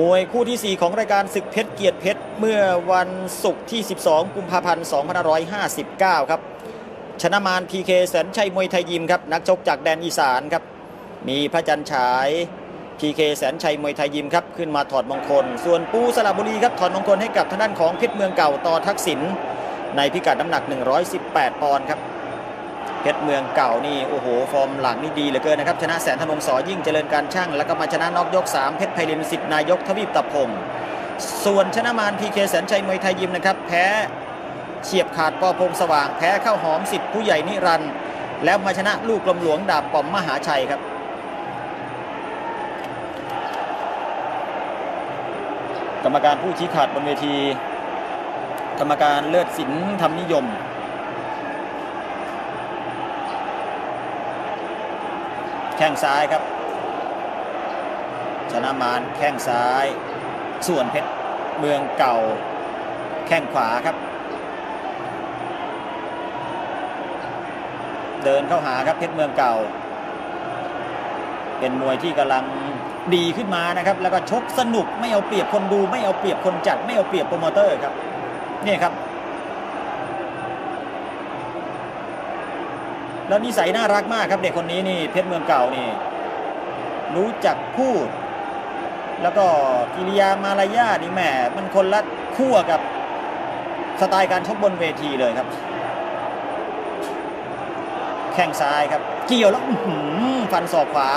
มวยคู่ทีสี่ 4 ของรายการศึกเพชรเกียรติเพชร เมื่อวันศุกร์ที่ 12 กุมภาพันธ์2559 ครับ ชนะมารพีเคแสนชัยมวยไทยยิมครับ นักชกจากแดนอีสานครับ มีพระจันทร์ฉายพีเคแสนชัยมวยไทยยิมครับ ขึ้นมาถอดมงคล ส่วนปูสระบุรีครับ ถอดมงคลให้กับทางด้านของเพชรเมืองเก่าต่อทักษิณในพิกัดน้ำหนัก 118 ปอนด์ครับ เพชรเมืองเก่านี่โอ้โหฟอร์มหลังนี่ดีเหลือเกินนะครับชนะแสนธนงสอยิ่งเจริญการช่างแล้วก็มาชนะน็อกยก 3 เพชรไพลินสิทธินายกทวีปตะพงศ์ส่วนชนะมารพีเคแสนชัยมวยไทยยิมนะครับแพ้เฉียบขาดปอพงสว่างแพ้เข้าหอมสิทธิ์ผู้ใหญ่นิรันดร์แล้วมาชนะลูกลมหลวงดาบปอมมหาชัยครับกรรมการผู้ชี้ขาดบนเวที กรรมการเลิศสินธรรมนิยม แข้งซ้ายครับ ชนะมารแข้งซ้าย ส่วนเพชรเมืองเก่า แข้งขวาครับ เดินเข้าหาครับเพชรเมืองเก่า เป็นมวยที่กำลังดีขึ้นมานะครับ แล้วก็ชกสนุกไม่เอาเปรียบคนดู ไม่เอาเปรียบคนจัด ไม่เอาเปรียบโปรโมเตอร์ครับนี่ครับ แล้วนิสัยน่ารักมากครับเด็กคนนี้นี่เพชรเมืองเก่านี่ รู้จักพูด แล้วก็กิริยามารยาทนี่แหมมันคนละขั้วกับสไตล์การชกบนเวทีเลยครับ แข้งซ้ายครับ เกี่ยวแล้วฟันศอกขวา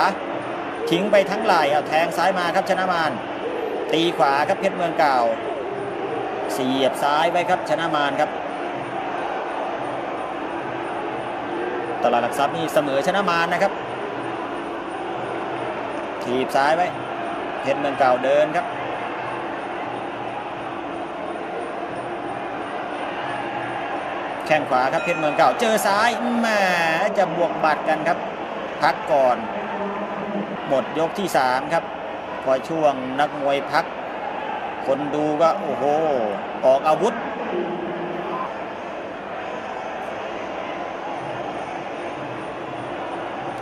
ทิ้งไปทั้งไหล่เอาแทงซ้ายมาครับชนะมารตีขวาครับเพชรเมืองเก่า เสียบซ้ายไว้ครับชนะมารครับ ตลาดหลักทรัพย์นี่เสมอชนะมารนะครับถีบซ้ายไว้เพชรเมืองเก่าเดินครับ แข้งขวาครับเพชรเมืองเก่าเจอซ้ายแหมจะบวกบัตรกันครับ พักก่อน หมดยกที่ 3 ครับ พอช่วงนักมวยพัก คนดูก็โอ้โห ออกอาวุธ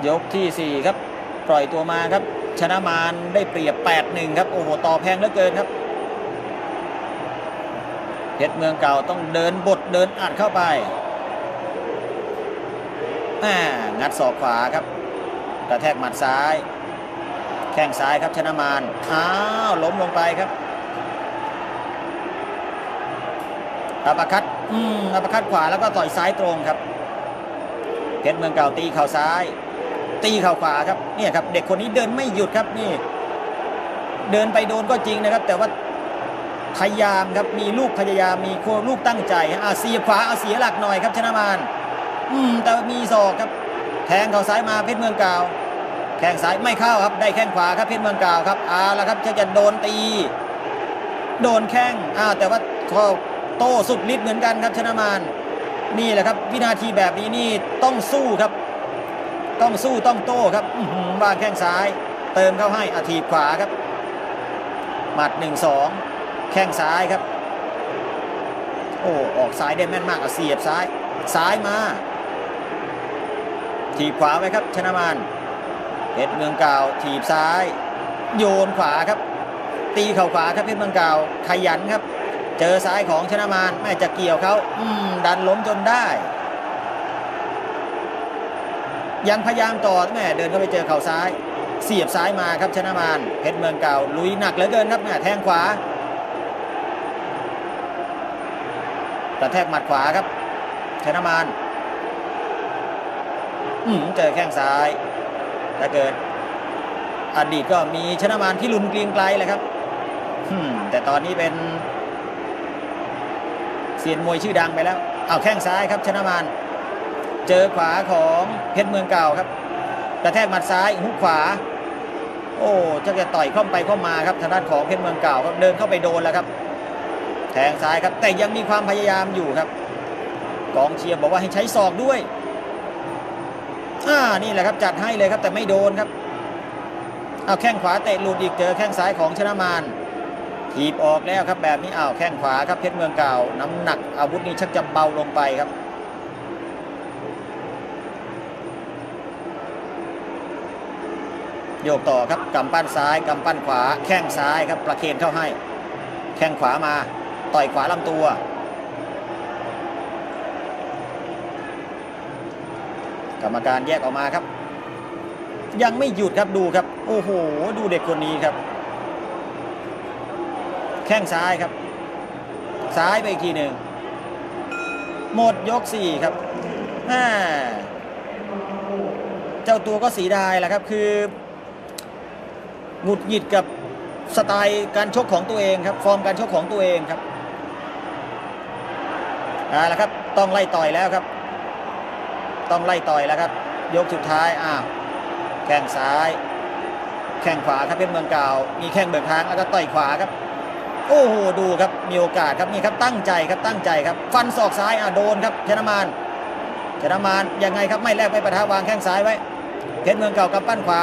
ยกที่ 4 ครับ ปล่อยตัวมาครับ ชนะมารได้เปรียบ 8-1 ครับ โอ้โหต่อแพงเหลือเกินครับเพชรเมืองเก่าต้องเดินบทเดินอัดเข้าไปอ่างัดศอกขวาครับ กระแทกหมัดซ้าย แข้งซ้ายครับชนะมารอ้าวล้มลงไปครับอัปคัดอืมอัปคัดขวาแล้วก็ต่อยซ้ายตรงครับเพชรเมืองเก่าตีเข่าซ้าย ตีเข่าขวาครับเนี่ยครับ เด็กคนนี้เดินไม่หยุดครับนี่ เดินไปโดนก็จริงนะครับ แต่ว่าพยายามครับมีลูกพยายามมีโคลูกตั้งใจอาเสียขวาเอาเสียหลักหน่อยครับชนะมารอืมแต่มีศอกครับแทงเข่าซ้ายมาเพชรเมืองก่าแข้งซ้ายไม่เข้าครับ ได้แข้งขวาครับเพชรเมืองก่าครับเอาละครับจะจะโดนตี โดนแข้งอ้าแต่ว่าก็โต้สุดฤทธิ์เหมือนกันครับชนะมารนี่แหละครับ วินาทีแบบนี้นี่ต้องสู้ครับ ต้องสู้ต้องโต้ครับอื้อหือวางแข้งซ้าย เติมเข้าให้อาทีขวาครับ หมัดหนึ่งสองแข้งซ้ายครับ โอ้ออกซ้ายได้แม่นมากเอาเสียบซ้าย ซ้ายมา ทีบขวาไว้ครับ ชนะมารเพชรเมืองเก่าถีบซ้าย โยนขวาครับ ตีเข่าขวาครับเพชรเมืองเก่าขยันครับ เจอซ้ายของชนะมารแม่จะเกี่ยวเขาดันล้มจนได้ ยังพยายามต่อแม่เดินเข้าไปเจอเข่าซ้าย เสียบซ้ายมาครับชนะมารเพชรเมืองเก่าลุยหนักเหลือเกินครับแม่แทงขวากระแทกหมัดขวาครับชนะมารอืมเจอแข้งซ้ายถ้าเกิด อดีตก็มีชนะมารที่ลุนเกรียงไกลแหละครับอืมแต่ตอนนี้เป็นเซียนมวยชื่อดังไปแล้ว เอาแข้งซ้ายครับชนะมาร เจอขวาของเพชรเมืองเก่าครับ กระแทกหมัดซ้ายหุกขวา โอ้จะจะต่อยเข้าไปเข้ามาครับทางด้านของเพชรเมืองเก่าครับเดินเข้าไปโดนแล้วครับ แทงซ้ายครับแต่ยังมีความพยายามอยู่ครับกองเชียร์บอกว่าให้ใช้ศอกด้วยอ่านี่แหละครับจัดให้เลยครับแต่ไม่โดนครับเอาแข้งขวาเตะหลุดอีกเจอแข้งซ้ายของชนะมารถีบออกแล้วครับแบบนี้อ้าวแข้งขวาครับเพชรเมืองเก่าน้ำหนักอาวุธนี้ชักจะเบาลงไปครับ โยกต่อครับกำปั้นซ้ายกำปั้นขวา แข้งซ้ายครับประเคนเข้าให้ แข้งขวามา ต่อยขวาลำตัว กรรมการแยกออกมาครับ ยังไม่หยุดครับดูครับ โอ้โห ดูเด็กคนนี้ครับ แข้งซ้ายครับ ซ้ายไปอีกทีหนึ่งหมดยกสี่ครับแม่เจ้าตัวก็สีดายแหละครับคือ หงุดหงิดกับสไตล์การชกของตัวเองครับฟอร์มการชกของตัวเองครับเอาละครับต้องไล่ต่อยแล้วครับ ต้องไล่ต่อยแล้วครับ ยกสุดท้ายอ้าวแข้งซ้าย แข้งขวาครับเป็นเมืองเก่ามีแข้งเบิกทางแล้วก็ต่อยขวาครับ โอ้โหดูครับมีโอกาสครับนี่ครับตั้งใจครับตั้งใจครับ ฟันศอกซ้ายอะโดนครับชนะมานชนะมานยังไงครับไม่แลกไม่ประทะวางแข้งซ้ายไว้เพชรเมืองเก่ากับปั้นขวา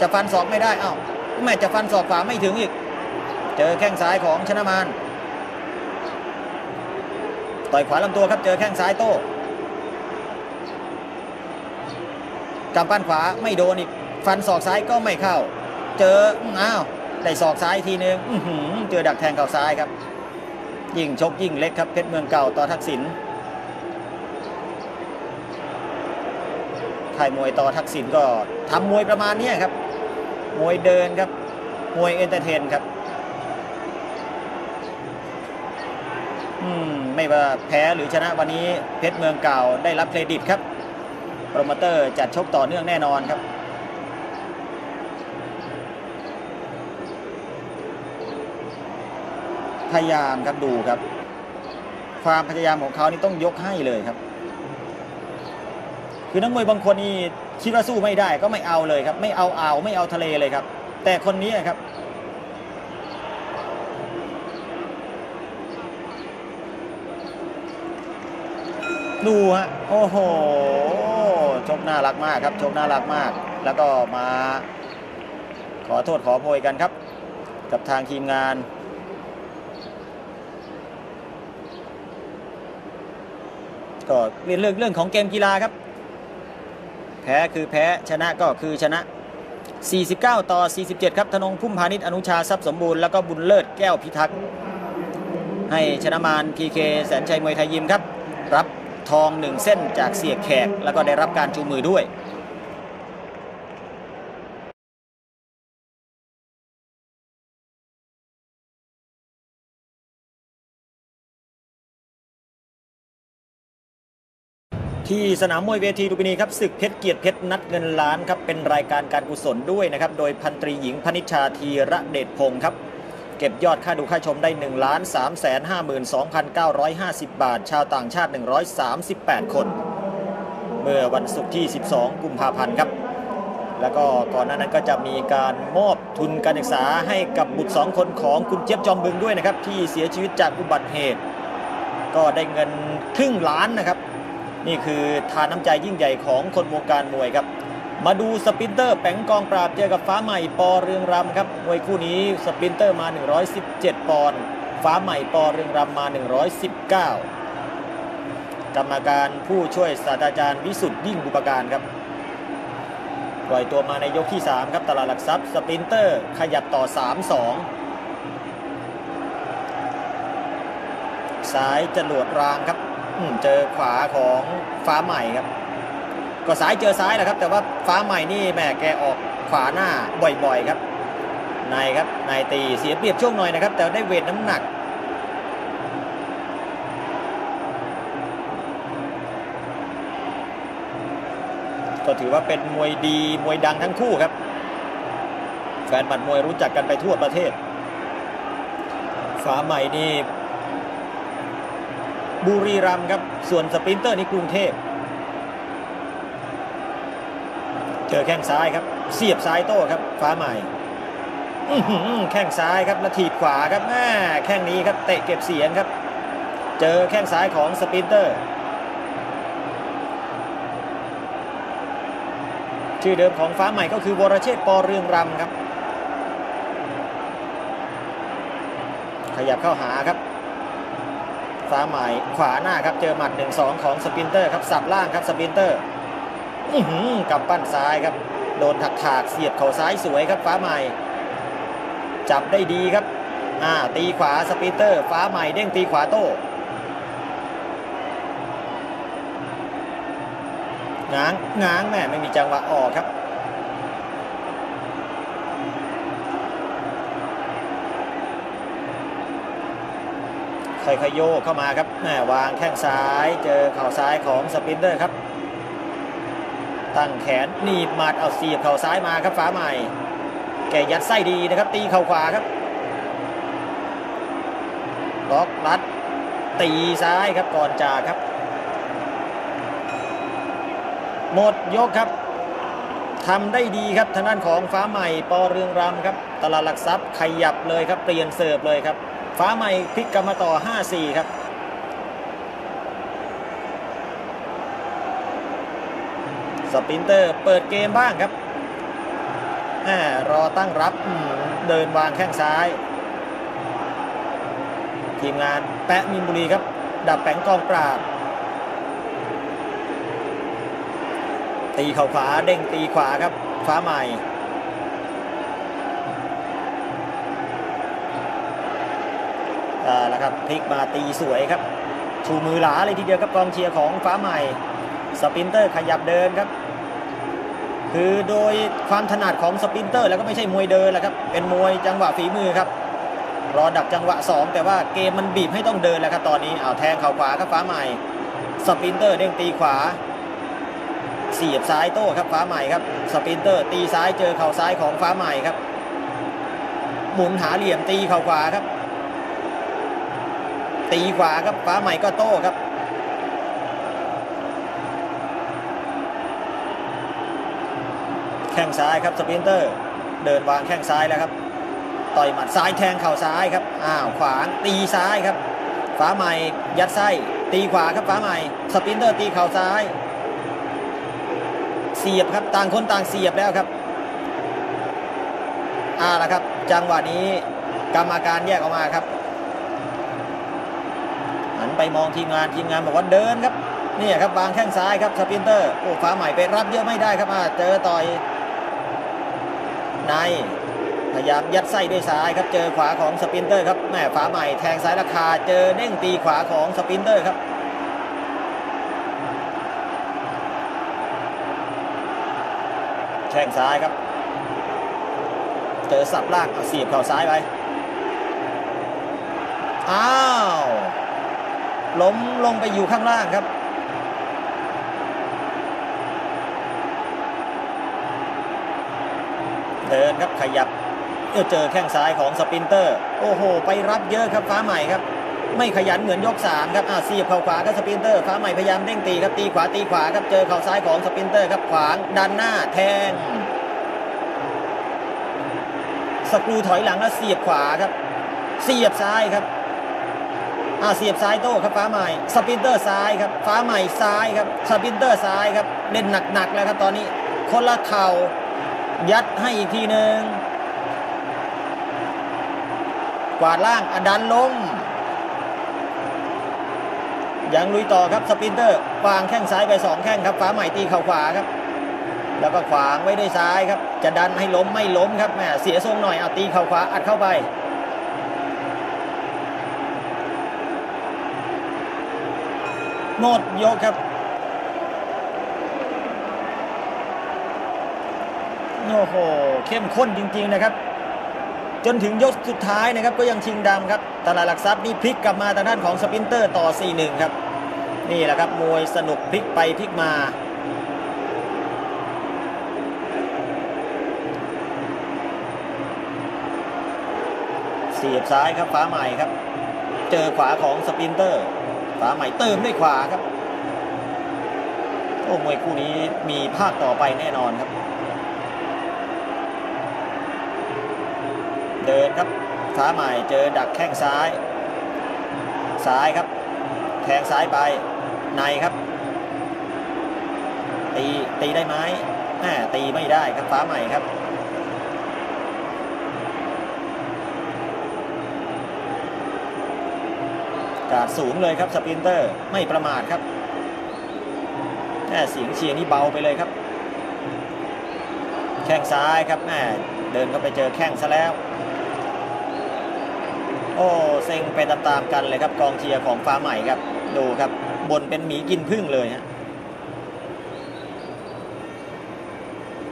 จะฟันศอกไม่ได้อ้าว แม่จะฟันศอกขวาไม่ถึงอีก เจอแข้งซ้ายของชนะมานต่อยขวาลำตัวครับเจอแข้งซ้ายโต้กำปั้นขวาไม่โดนอีกฟันศอกซ้ายก็ไม่เข้า เจออ้าวได้ศอกซ้ายทีนึงอื้อหือเจอดักแทงเข่าซ้ายครับ ยิ่งชกยิ่งเล็กครับเพชรเมืองเก่าต่อทักษิณค่ายมวยต่อทักษิณก็ทำมวยประมาณนี้ครับ มวยเดินครับมวยเอนเตอร์เทนครับอืมไม่ว่าแพ้หรือชนะวันนี้เพชรเมืองเก่าได้รับเครดิตครับโปรโมเตอร์จัดชกต่อเนื่องแน่นอนครับพยายามครับดูครับ ความพยายามของเขานี่ต้องยกให้เลยครับ คือนักมวยบางคนนี่ คิดว่าสู้ไม่ได้ก็ไม่เอาเลยครับ ไม่เอาอ่าวไม่เอาทะเลเลยครับ แต่คนนี้ครับดูฮะโอ้โหชกน่ารักมากครับชกน่ารักมาก แล้วก็มา ขอโทษขอโพยกันครับ กับทางทีมงานก็เรียนเรื่องเรื่องของเกมกีฬาครับ พ้คือแพ้ชนะก็คือชนะ 49 ต่อ 47 ครับธนงพุ่มพาณิชย์อนุชาทรัพย์สมบูรณ์แล้วก็บุญเลิศแก้วพิทักษ์ให้ชนะมารพีเคแสนชัยมวยไทยยิมครับ รับทองหนึ่งเส้นจากเสียแขก แล้วก็ได้รับการจูงมือด้วย ที่สนามมวยเวทีลุมพินีครับศึกเพชรเกียรติเพชรนัดเงินล้านครับเป็นรายการการกุศลด้วยนะครับโดยพันตรีหญิงพนิชชาธีระเดชพงศ์ครับเก็บยอดค่าดูค่าชมได้1ล้าน3แสน52,950 บาท ชาวต่างชาติ 138 คน เมื่อวันศุกร์ที่ 12 กุมภาพันธ์ครับแล้วก็ก่อนหน้านั้นก็จะมีการมอบทุนการศึกษาให้กับบุตรสองคนของคุณเจี๊ยบจอมบึงด้วยนะครับที่เสียชีวิตจากอุบัติเหตุ ก็ได้เงินครึ่งล้านนะครับ นี่คือทานน้ำใจยิ่งใหญ่ของคนวงการมวยครับ มาดูสปินเตอร์แป๋งกองปราบเจอกับฟ้าใหม่ปอเรืองรำครับมวยคู่นี้สปินเตอร์มา 117 ปอนด์ฟ้าใหม่ปอเรืองรำมา 119 กรรมการผู้ช่วยศาสตราจารย์วิสุทธ์ยิ่งบุปการครับปล่อยตัวมาในยกที่ 3 ครับตลาดหลักทรัพย์สปินเตอร์ขยับต่อ 3-2ซ้ายจรวดรางครับ เจอขวาของฟ้าใหม่ครับ ก็ซ้ายเจอซ้ายแหละครับ แต่ว่าฟ้าใหม่นี่แหม่แกออกขวาหน้าบ่อยๆครับนายครับนายตีเสียเปรียบช่วงหน่อยนะครับ แต่ได้เวทน้ำหนักก็ถือว่าเป็นมวยดีมวยดังทั้งคู่ครับ แฟนบัดมวยรู้จักกันไปทั่วประเทศ ฟ้าใหม่นี่ บุรีรัมย์ครับ ส่วนสปรินเตอร์นี่กรุงเทพ เจอแข้งซ้ายครับ เสียบซ้ายโต้ครับ ฟ้าใหม่แข้งซ้ายครับแล้วถีบขวาครับแม่แข้งนี้ครับเตะเก็บเสียงครับ เจอแข้งซ้ายของสปรินเตอร์ ชื่อเดิมของฟ้าใหม่ก็คือวรเชษฐ์ปอเรืองรำครับ ขยับเข้าหาครับ ฟ้าใหม่ขวาหน้าครับเจอหมัด 1-2 ของสปินเตอร์ครับสับล่างครับสปินเตอร์อื้อหือกำปั้นซ้ายครับ โดนถักถากๆเสียบเข่าซ้ายสวยครับฟ้าใหม่ จับได้ดีครับอ่าตีขวาสปีเตอร์ ฟ้าใหม่เด้งตีขวาโต้ง้างง้างแม่ไม่มีจังหวะออกครับ ค่อยๆโยกเข้ามาครับแม่วางแข้งซ้ายเจอเข่าซ้ายของสปินเตอร์ครับ ตั้งแขนหนีบหมัดเอาเสียบเข่าซ้ายมาครับฟ้าใหม่ แกยัดไส้ดีนะครับ ตีเข่าขวาครับล็อกรัดตีซ้ายครับก่อนจ่าครับ หมดยกครับทำได้ดีครับทางด้านของฟ้าใหม่ปอเรืองรำครับ ตลาดหลักทรัพย์ขยับเลยครับเปลี่ยนเสิร์ฟเลยครับ ฟ้าใหม่พลิกกลับมาต่อ 5-4 ครับสปินเตอร์เปิดเกมบ้างครับรอตั้งรับเดินวางแข้งซ้าย ทีมงานแปะมินบุรีครับ ดับแปงกองปราบ ตีเข่าขวาเด้งตีขวาครับ ฟ้าใหม่าแล้วครับพลิกมาตีสวยครับชูมือหลาเลยทีเดียวครับกองเชียร์ของฟ้าใหม่ สปินเตอร์ขยับเดินครับ คือโดยความถนัดของสปินเตอร์แล้วก็ไม่ใช่มวยเดินแหละครับเป็นมวยจังหวะฝีมือครับรอดักจังหวะ 2 แต่ว่าเกมมันบีบให้ต้องเดินแล้วครับตอนนี้เอาแทงเข่าขวาครับฟ้าใหม่ สปินเตอร์เด้งตีขวาเสียบซ้ายโต้ครับฟ้าใหม่ครับสปินเตอร์ตีซ้ายเจอเข่าซ้ายของฟ้าใหม่ครับหมุนหาเหลี่ยมตีเข่าขวาครับ ตีขวาครับฟ้าใหม่ก็โต้ครับ แข้งซ้ายครับสปินเตอร์ เดินวางแข้งซ้ายแล้วครับ ต่อยหมัดซ้ายแทงเข่าซ้ายครับอ้าวขวางตีซ้ายครับ ฟ้าใหม่ยัดไส้ตีขวาครับฟ้าใหม่ สปินเตอร์ตีเข่าซ้าย เสียบครับต่างคนต่างเสียบแล้วครับอ่าละครับ จังหวะนี้กรรมการแยกออกมาครับ ไปมองทีมงานทีมงานบอกว่าเดินครับนี่ครับวางแข้งซ้ายครับสปินเตอร์โอ้ฟ้าใหม่ไปรับเยอะไม่ได้ครับอ่าเจอต่อยในพยายามยัดไส้ด้วยซ้ายครับเจอขวาของสปินเตอร์ครับแม่ฟ้าใหม่แทงซ้ายราคาเจอเด้งตีขวาของสปินเตอร์ครับแข้งซ้ายครับ เจอสับล่างเอาเสียบเข่าซ้ายไปอ้าว ล้มลงไปอยู่ข้างล่างครับ เดินครับขยับเออเจอแข้งซ้ายของสปินเตอร์ โอ้โห ไปรับเยอะครับฟ้าใหม่ครับ ไม่ขยันเหมือนยก3ครับอ่าเสียบเข่าขวาครับสปินเตอร์ฟ้าใหม่พยายามเด้งตีครับตีขวาตีขวาครับเจอเข่าซ้ายของสปินเตอร์ครับขวางดันหน้าแทงสกรูถอยหลังแล้วเสียบขวาครับ เสียบซ้ายครับ อ่าเสียบซ้ายโต้ครับฟ้าใหม่สปินเตอร์ซ้ายครับฟ้าใหม่ซ้ายครับสปินเตอร์ซ้ายครับเล่นหนักๆแล้วครับตอนนี้คนละเข่ายัดให้อีกทีหนึ่งกวาดล่างอดันลงยังลุยต่อครับสปินเตอร์วางแข้งซ้ายไปสองแข้งครับฟ้าใหม่ตีเข่าขวาครับ แล้วก็ขวางไว้ด้วยซ้ายครับ จะดันให้ล้มไม่ล้มครับแหมเสียทรงหน่อยเอาตีเข่าขวาอัดเข้าไป หมดยกครับโอ้โหเข้มข้นจริง ๆนะครับ จนถึงยกสุดท้ายนะครับ ก็ยังชิงดำครับตลาดหลักทรัพย์นี่พลิกกลับมาทางด้านของสปินเตอร์ต่อ 4-1 ครับ นี่แหละครับมวยสนุกพลิกไปพลิกมาเสียบซ้ายครับฟ้าใหม่ครับ เจอขวาของสปินเตอร์ ฟ้าใหม่เติมด้วยขวาครับ โอ้มวยคู่นี้มีภาคต่อไปแน่นอนครับ เดินครับฟ้าใหม่เจอดักแข้งซ้าย ซ้ายครับ แทงซ้ายไปในครับ ตีตีได้ไหมแหมตีไม่ได้ครับฟ้าใหม่ครับ กาดสูงเลยครับสปรินเตอร์ไม่ประมาทครับแค่เสียงเชียร์นี่เบาไปเลยครับ แข้งซ้ายครับแม่เดินเข้าไปเจอแข้งซะแล้ว โอ้เซ็งไปตามๆกันเลยครับ กองเชียร์ของฟ้าใหม่ครับ ดูครับบนเป็นหมีกินพึ่งเลยฮะ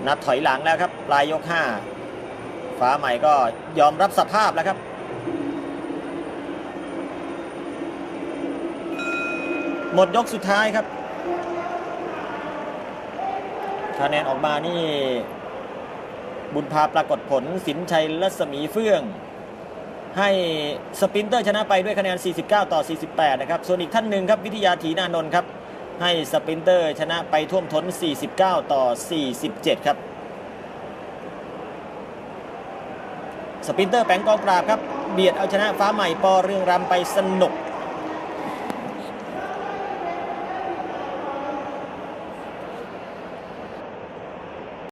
นับถอยหลังแล้วครับปลายยก 5 ฟ้าใหม่ก็ยอมรับสภาพแล้วครับ หมดยกสุดท้ายครับคะแนนออกมานี่ บุญพาปรากฏผลสินชัยรัศมีเฟื่อง ให้สปินเตอร์ชนะไปด้วยคะแนน 49 ต่อ 48 นะครับ ส่วนอีกท่านหนึ่งครับ วิทยาถีนานนท์ครับ ให้สปินเตอร์ชนะไปท่วมท้น 49 ต่อ 47 ครับสปินเตอร์แปงกองปราบครับ เบียดเอาชนะฟ้าใหม่ปอเรืองรำไปสนุก